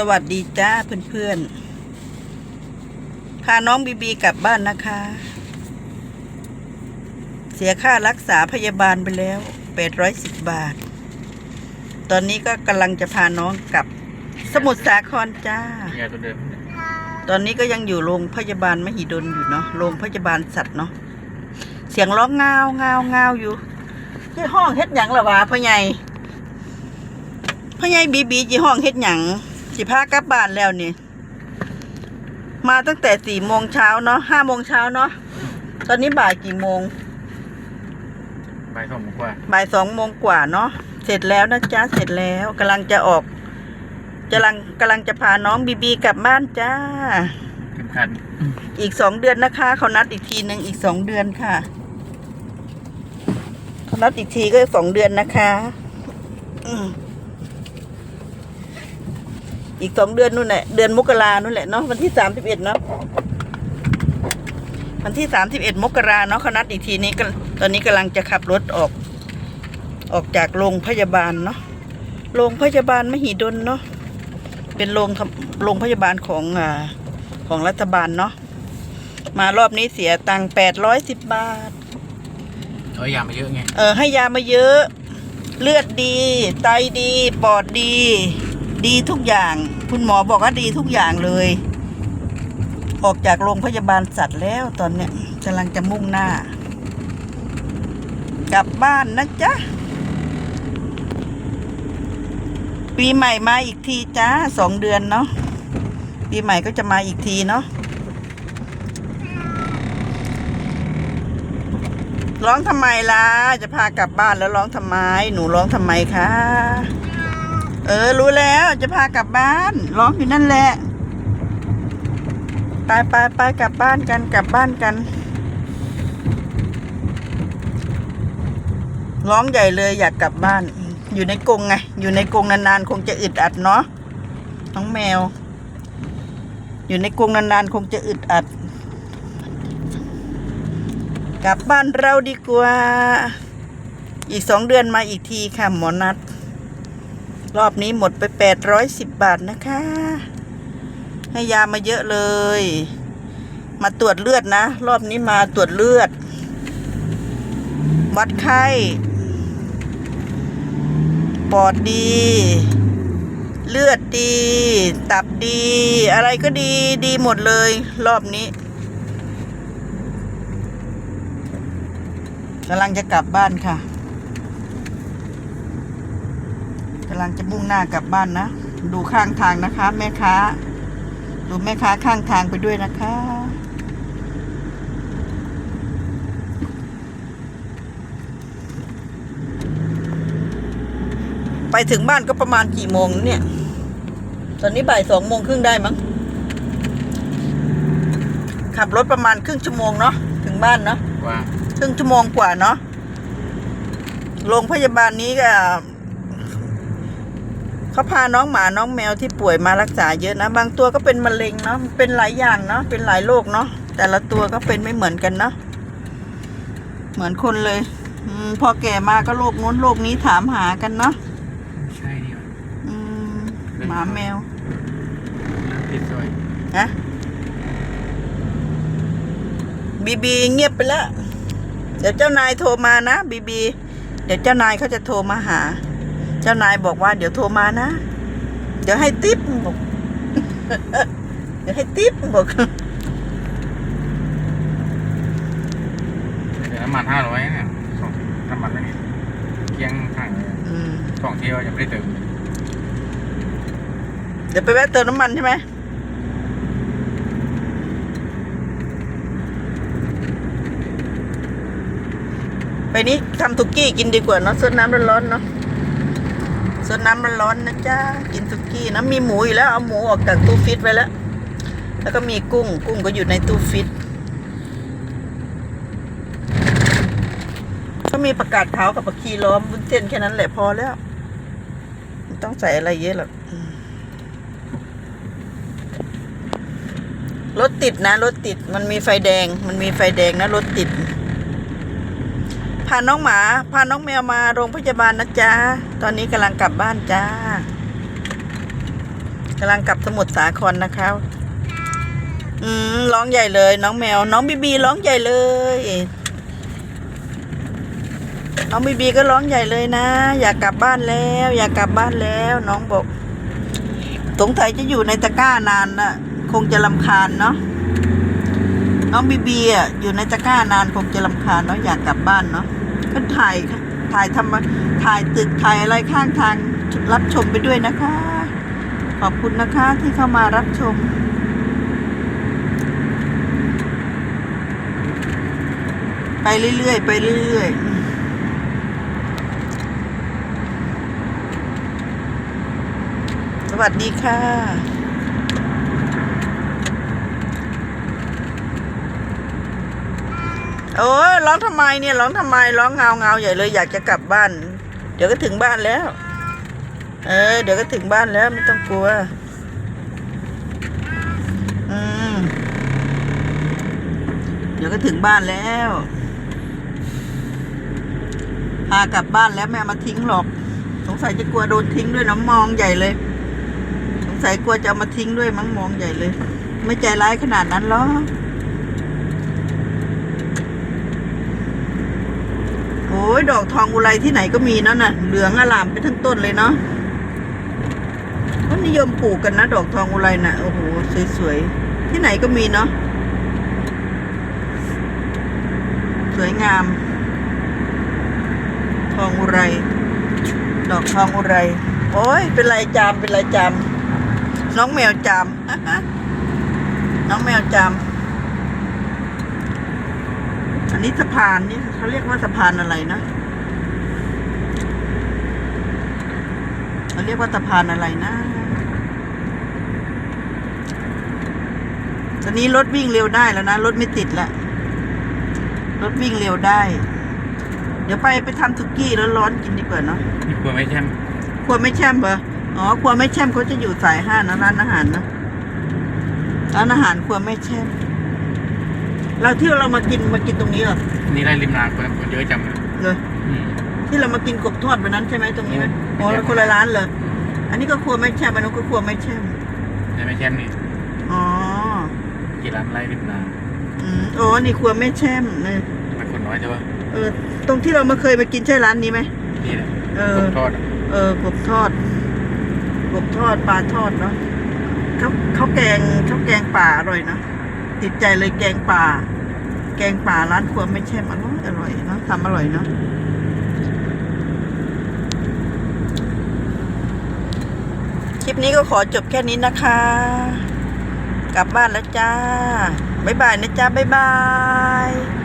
สวัสดีจ้าเพื่อนๆพาน้องบีบีกลับบ้านนะคะ เสียค่ารักษาพยาบาลไปแล้ว810บาท ตอนนี้ก็กำลังจะพาน้องกลับ สมุทรสาครจ้า ยาตัวเดิมตอนนี้ก็ยังอยู่โรงพยาบาลมหิดลอยู่เนาะ โรงพยาบาลสัตว์เนาะ เสียงร้องเงาเงาเงาอยู่ที่ห้องเฮ็ดหยังละวะพ่อใหญ่พ่อใหญ่บีบีจีห้องเฮ็ดหยัง สิพากลับบ้านแล้วนี่ มาตั้งแต่สี่โมงเช้าเนาะห้าโมงเช้าเนาะตอนนี้บ่ายกี่โมงใบายสองโมงกว่าบ่ายสองโมงกว่าเนาะเสร็จแล้วนะจ๊ะเสร็จแล้วกำลังจะออกกำลังกำลังจะพาน้องบีบีกลับบ้านจ้าเข็มขัดอีกสองเดือนนะคะเขานัดอีกทีหนึ่งอีกสองเดือนค่ะเขานัดอีกทีก็สองเดือนนะคะ อืม อีกสองเดือนนู่นแหละเดือนมกรานู่นแหละเนาะวันที่สามสิบเอ็ดเนาะวันที่สามสิบเอ็ดมกราเนาะเขานัดอีกทีนี้ก็ตอนนี้กำลังจะขับรถออก ออกจากโรงพยาบาลเนาะโรงพยาบาลมหิดลเนาะเป็นโรงทำโรงพยาบาลของอ่าของรัฐบาลเนาะมารอบนี้เสียตังค์แปดร้อยสิบบาทเอายามาเยอะไงเออให้ยามาเยอะ เลือดดี ไตดี ปอดดี ดีทุกอย่าง คุณหมอบอกว่าดีทุกอย่างเลย ออกจากโรงพยาบาลสัตว์แล้วตอนเนี้ยกำลังจะมุ่งหน้า กลับบ้านนะจ๊ะ ปีใหม่มาอีกทีจ้าสองเดือนเนาะปีใหม่ก็จะมาอีกทีเนาะร้องทำไมล่ะ จะพากลับบ้านแล้วร้องทำไม หนูร้องทำไมคะ เออ รู้แล้วจะพากลับบ้าน ร้องอยู่นั่นแหละไปไปไปกลับบ้านกันกลับบ้านกัน ร้องใหญ่เลยอยากกลับบ้าน อยู่ในกรงไง อยู่ในกรงนานๆ คงจะอึดอัดเนาะน้องแมว อยู่ในกรงนานๆ คงจะอึดอัด กลับบ้านเราดีกว่า อีกสองเดือนมาอีกทีค่ะหมอนัด รอบนี้หมดไปแปดร้อยสิบบาทนะคะ ให้ยามาเยอะเลย มาตรวจเลือดนะ รอบนี้มาตรวจเลือด วัดไข้ ปอดดี เลือดดี ตับดี อะไรก็ดีดีหมดเลย รอบนี้กำลังจะกลับบ้านค่ะ กำลังจะมุ่งหน้ากลับบ้านนะ ดูข้างทางนะคะ แม่ค้า ดูแม่ค้าข้างทางไปด้วยนะคะ ไปถึงบ้านก็ประมาณกี่โมงเนี่ย ตอนนี้บ่ายสองโมงครึ่งได้มั้ง ขับรถประมาณครึ่งชั่วโมงเนาะ ถึงบ้านเนาะ กว่า ครึ่งชั่วโมงกว่าเนาะ โรงพยาบาลนี้ก็ เขาพาน้องหมาน้องแมวที่ป่วยมารักษาเยอะนะ บางตัวก็เป็นมะเร็งเนาะเป็นหลายอย่างเนาะเป็นหลายโรคเนาะแต่ละตัวก็เป็นไม่เหมือนกันเนาะเหมือนคนเลยอืมพอแก่มาก็โรคนู้นโรคนี้ถามหากันเนาะใช่นี่วะอืมหมาแมวติดซอยฮะบีบีเงียบไปแล้วเดี๋ยวเจ้านายโทรมานะบีบี เดี๋ยวเจ้านายเขาจะโทรมาหา เจ้านายบอกว่า เดี๋ยวโทรมานะ เดี๋ยวให้ติ๊บบอก เดี๋ยวให้ติ๊บบอกเดี๋ยวน้ำมันห้าร้อยเนี่ยสองน้ำมันอันนี้เกียงถังเลยอืมสองเที่ยวยังไม่ได้เติมเดี๋ยวไปแวะเติมน้ำมันใช่ไหมไปนี้ทำทุกกี้กินดีกว่าเนาะซดน้ำร้อนๆเนาะ ซดน้ำมันร้อนนะจ๊ะกินทุกี้นะมีหมูอยู่แล้วเอาหมูออกจากตู้ฟิตไว้แล้ว แล้วก็มีกุ้ง กุ้งก็อยู่ในตู้ฟิต ก็มีประกาศขาวกับผักชีล้อมวุ้นเส้นแค่นั้นแหละพอแล้วไม่ต้องใส่อะไรเยอะหรอกรถติดนะรถติดมันมีไฟแดง มันมีไฟแดงนะรถติดพาน้องหมา พาน้องแมวมาโรงพยาบาลนะจ๊ะ ตอนนี้กำลังกลับบ้านจ้ากำลังกลับสมุทรสาครนะคะอืมร้องใหญ่เลย น้องแมว น้องบีบีร้องใหญ่เลย น้องบีบีก็ร้องใหญ่เลยนะ อยากกลับบ้านแล้ว อยากกลับบ้านแล้ว น้องบอกสงสัยจะอยู่ในตะกร้านานน่ะคงจะลำคาญเนาะน้องบีบีอะอยู่ในตะกร้านานคงจะลำคาญเนาะอยากกลับบ้านเนาะก็ถ่ายถ่ายทำ ถ่ายตึกถ่ายอะไรข้างทางรับชมไปด้วยนะคะ ขอบคุณนะคะที่เข้ามารับชมไปเรื่อยๆ ไปเรื่อยๆสวัสดีค่ะ โอ้ยร้องทำไมเนี่ยร้องทำไมร้องเงาเงาใหญ่เลยอยากจะกลับบ้าน เดี๋ยวก็ถึงบ้านแล้ว เออ เดี๋ยวก็ถึงบ้านแล้วไม่ต้องกลัว อืม เดี๋ยวก็ถึงบ้านแล้วพากลับบ้านแล้วแม่มาทิ้งหรอก สงสัยจะกลัวโดนทิ้งด้วยน้ำมองใหญ่เลย สงสัยกลัวจะมาทิ้งด้วยมั้งมองใหญ่เลย ไม่ใจร้ายขนาดนั้นหรอก โอ้ย ดอกทองอุไรที่ไหนก็มีเนาะน่ะ เหลืองอลามไปทั้งต้นเลยเนาะก็นิยมปลูกกันนะ ดอกทองอุไรน่ะโอ้โหสวยๆ ที่ไหนก็มีเนาะสวยงาม ทองอุไร ดอกทองอุไร โอ้ยเป็นไรจามเป็นไรจาม น้องแมวจาม น้องแมวจาม อันนี้สะพานนี่เขาเรียกว่าสะพานอะไรนะเขาเรียกว่าสะพานอะไรนะตอนนี้รถวิ่งเร็วได้แล้วนะรถไม่ติดละรถวิ่งเร็วได้ เดี๋ยวไปไปทำสุกี้แล้วร้อนๆกินดีกว่าเนาะนี่กลัวไม่แช่มครัวไม่แช่มเหรออ๋อครัวไม่แช่มเขาจะอยู่สายห้านะร้านอาหารนะร้านอาหารครัวไม่แช่ม เราที่เรามากินมากินตรงนี้เหรอนี่ไรริมนาคนคนเยอะจังเลยเลยอืม ที่เรามากินกบทอดวันนั้นใช่ไหมตรงนี้ไหมอืมอ๋อแล้วคนละร้านเลยอันนี้ก็ครัวไม่แช่มอันนู้นก็ครัวไม่แช่มแต่ไม่แช่มนี่อ๋อกี่ร้านไรริมนาอืมอ๋อนี่ครัวไม่แช่มเนี่ยมันคนน้อยใช่ปะเออตรงที่เรามาเคยมากินใช่ร้านนี้ไหม นี่แหละเออ ผมทอดอะเออกบทอดกบทอดปลาทอดเนาะเขาเขาแกงเขาแกงป่าอร่อยเนาะ ติดใจเลยแกงป่า แกงป่าร้านครัวไม่แช่มอร่อยอร่อยเนาะทำอร่อยเนาะคลิปนี้ก็ขอจบแค่นี้นะคะ กลับบ้านแล้วจ้า บ๊ายบายนะจ้า บ๊ายบาย